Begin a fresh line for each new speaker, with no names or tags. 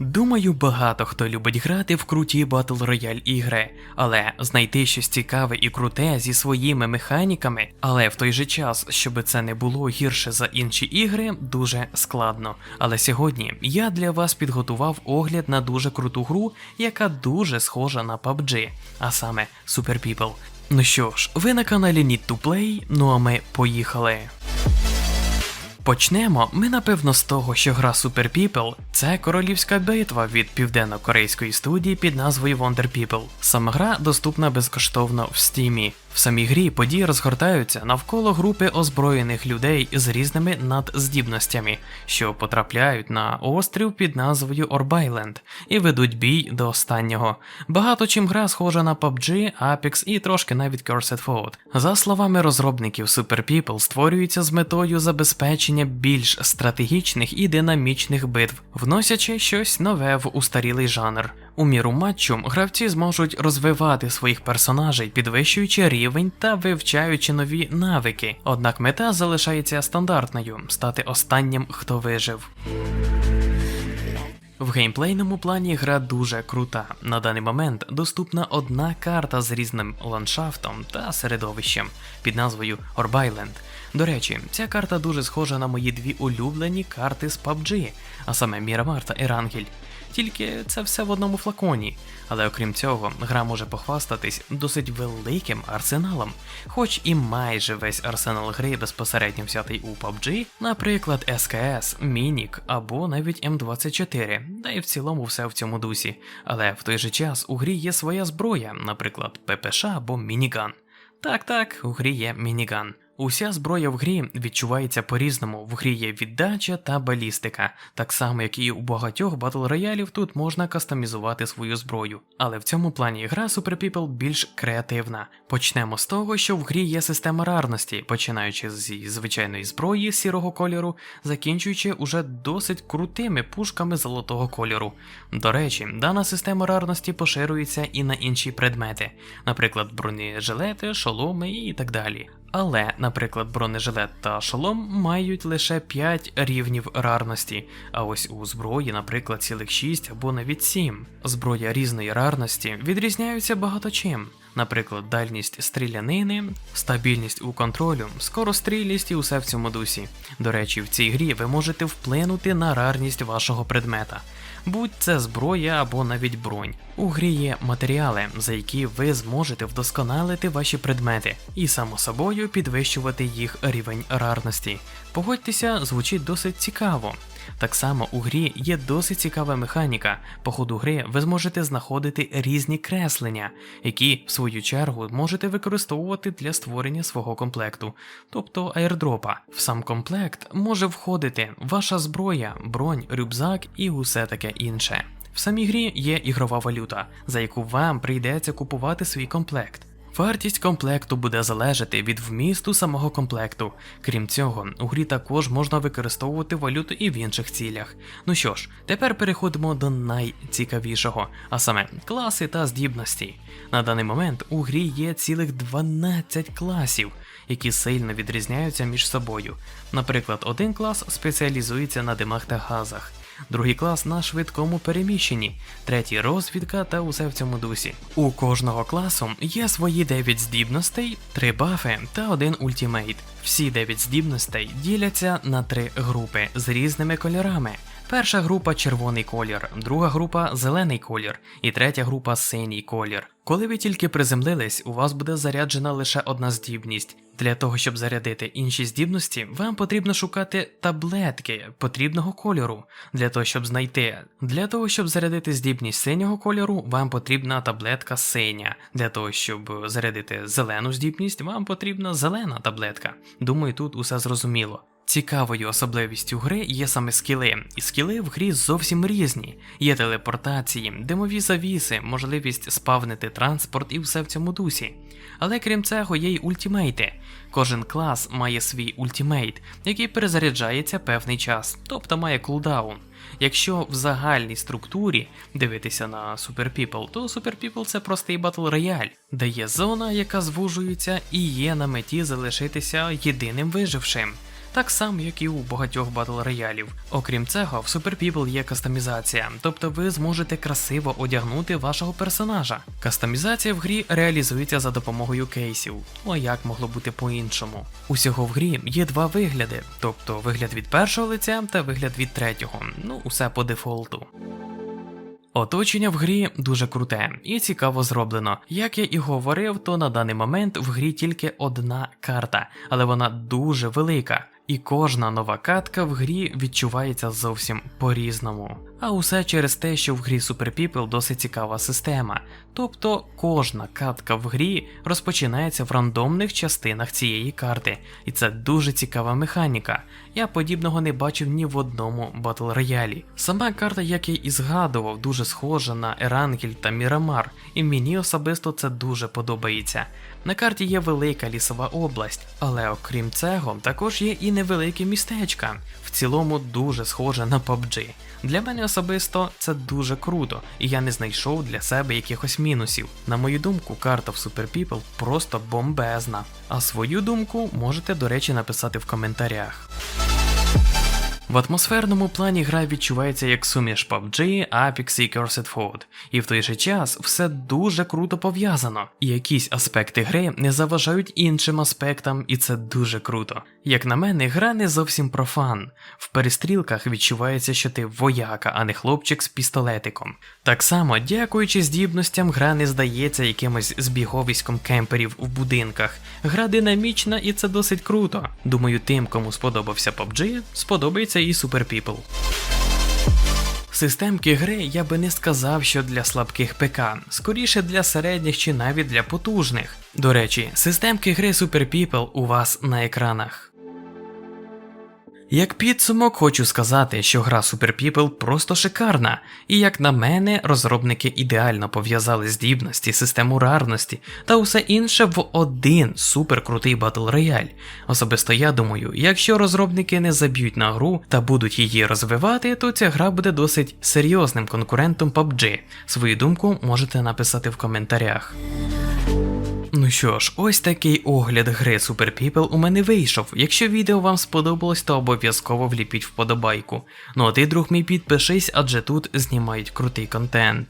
Думаю, багато хто любить грати в круті батл рояль ігри, але знайти щось цікаве і круте зі своїми механіками, але в той же час, щоб це не було гірше за інші ігри, дуже складно. Але сьогодні я для вас підготував огляд на дуже круту гру, яка дуже схожа на PUBG, а саме Super People. Ну що ж, ви на каналі Need to Play, ну а ми поїхали. Почнемо ми напевно з того, що гра Super People – це королівська битва від південно-корейської студії під назвою Wonder People. Сама гра доступна безкоштовно в стімі. В самій грі події розгортаються навколо групи озброєних людей з різними надздібностями, що потрапляють на острів під назвою Орбайленд і ведуть бій до останнього. Багато чим гра схожа на PUBG, Apex і трошки навіть Cursed Food. За словами розробників Super People, створюється з метою забезпечення більш стратегічних і динамічних битв, вносячи щось нове в устарілий жанр. У міру матчу гравці зможуть розвивати своїх персонажей, підвищуючи рівень та вивчаючи нові навики. Однак мета залишається стандартною стати останнім, хто вижив. В геймплейному плані гра дуже крута. На даний момент доступна одна карта з різним ландшафтом та середовищем під назвою Орбайленд. До речі, ця карта дуже схожа на мої дві улюблені карти з PUBG, а саме Мірамар та Ерангель. Тільки це все в одному флаконі. Але окрім цього, гра може похвастатись досить великим арсеналом, хоч і майже весь арсенал гри безпосередньо взятий у PUBG, наприклад, СКС, Мінік або навіть М24, та й в цілому все в цьому дусі. Але в той же час у грі є своя зброя, наприклад, ППШ або Мініган. Так, так, у грі є мініган. Уся зброя в грі відчувається по-різному. В грі є віддача та балістика. Так само, як і у багатьох батл роялів, тут можна кастомізувати свою зброю. Але в цьому плані гра Super People більш креативна. Почнемо з того, що в грі є система рарності, починаючи зі звичайної зброї сірого кольору, закінчуючи уже досить крутими пушками золотого кольору. До речі, дана система рарності поширюється і на інші предмети, наприклад, бронежилети, шоломи і так далі. Але, наприклад, бронежилет та шолом мають лише 5 рівнів рарності, а ось у зброї, наприклад, цілих 6 або навіть 7. Зброя різної рарності відрізняються багато чим. Наприклад, дальність стрілянини, стабільність у контролю, скорострільність і усе в цьому дусі. До речі, в цій грі ви можете вплинути на рарність вашого предмета, будь це зброя або навіть бронь. У грі є матеріали, за які ви зможете вдосконалити ваші предмети і, само собою, підвищувати їх рівень рарності. Погодьтеся, звучить досить цікаво. Так само у грі є досить цікава механіка. По ходу гри ви зможете знаходити різні креслення, які, в свою чергу, можете використовувати для створення свого комплекту, тобто аірдропа. В сам комплект може входити ваша зброя, бронь, рюкзак і усе таке інше. В самій грі є ігрова валюта, за яку вам прийдеться купувати свій комплект. Вартість комплекту буде залежати від вмісту самого комплекту. Крім цього, у грі також можна використовувати валюту і в інших цілях. Ну що ж, тепер переходимо до найцікавішого, а саме класи та здібності. На даний момент у грі є цілих 12 класів, які сильно відрізняються між собою. Наприклад, один клас спеціалізується на димах та газах другий клас на швидкому переміщенні, третій розвідка та усе в цьому дусі. У кожного класу є свої 9 здібностей, 3 бафи та один ультімейт. Всі 9 здібностей діляться на три групи з різними кольорами. Перша група червоний колір, друга група зелений колір і третя група синій колір. Коли ви тільки приземлились, у вас буде заряджена лише одна здібність. Для того, щоб зарядити інші здібності, вам потрібно шукати таблетки потрібного кольору. Для того, щоб знайти. Для того, щоб зарядити здібність синього кольору, вам потрібна таблетка синя. Для того, щоб зарядити зелену здібність, вам потрібна зелена таблетка. Думаю, тут усе зрозуміло. Цікавою особливістю гри є саме скіли, і скіли в грі зовсім різні. Є телепортації, димові завіси, можливість спавнити транспорт і все в цьому дусі. Але крім цього, є й ультімейти. Кожен клас має свій ультімейт, який перезаряджається певний час, тобто має кулдаун. Якщо в загальній структурі дивитися на Super People, то Super People це простий батл рояль, де є зона, яка звужується, і є на меті залишитися єдиним вижившим. Так само як і у багатьох батл роялів. Окрім цього, в Super People є кастомізація, тобто ви зможете красиво одягнути вашого персонажа. Кастомізація в грі реалізується за допомогою кейсів. Ну а як могло бути по-іншому? Усього в грі є два вигляди, тобто вигляд від першого лиця та вигляд від третього. Ну, усе по дефолту. Оточення в грі дуже круте і цікаво зроблено. Як я і говорив, то на даний момент в грі тільки одна карта, але вона дуже велика. І кожна нова катка в грі відчувається зовсім по-різному. А усе через те, що в грі Super People досить цікава система. Тобто кожна катка в грі розпочинається в рандомних частинах цієї карти, і це дуже цікава механіка. Я подібного не бачив ні в одному батл роялі. Сама карта, як я і згадував, дуже схожа на Ерангель та Мірамар, і мені особисто це дуже подобається. На карті є велика лісова область, але окрім цього, також є і невеликі містечка. В цілому дуже схоже на PUBG. Для мене особисто це дуже круто, і я не знайшов для себе якихось мінусів. На мою думку, карта в Super People просто бомбезна. А свою думку можете, до речі, написати в коментарях. В атмосферному плані гра відчувається як суміш PUBG, Apex і Cursed Food, і в той же час все дуже круто пов'язано, якісь аспекти гри не заважають іншим аспектам, і це дуже круто. Як на мене, гра не зовсім про фан. В перестрілках відчувається, що ти вояка, а не хлопчик з пістолетиком. Так само, дякуючи здібностям, гра не здається якимось збіговиськом кемперів в будинках. Гра динамічна і це досить круто. Думаю, тим, кому сподобався PUBG, сподобається і Super People. Системки гри я би не сказав, що для слабких ПК, скоріше для середніх чи навіть для потужних. До речі, системки гри Super People у вас на екранах. Як підсумок, хочу сказати, що гра Super People просто шикарна, і як на мене, розробники ідеально пов'язали здібності, систему рарності та усе інше в один суперкрутий батл рояль. Особисто я думаю, якщо розробники не заб'ють на гру та будуть її розвивати, то ця гра буде досить серйозним конкурентом PUBG. Свою думку можете написати в коментарях. Ну що ж, ось такий огляд гри Super People у мене вийшов. Якщо відео вам сподобалось, то обов'язково вліпіть вподобайку. Ну а ти, друг мій, підпишись, адже тут знімають крутий контент.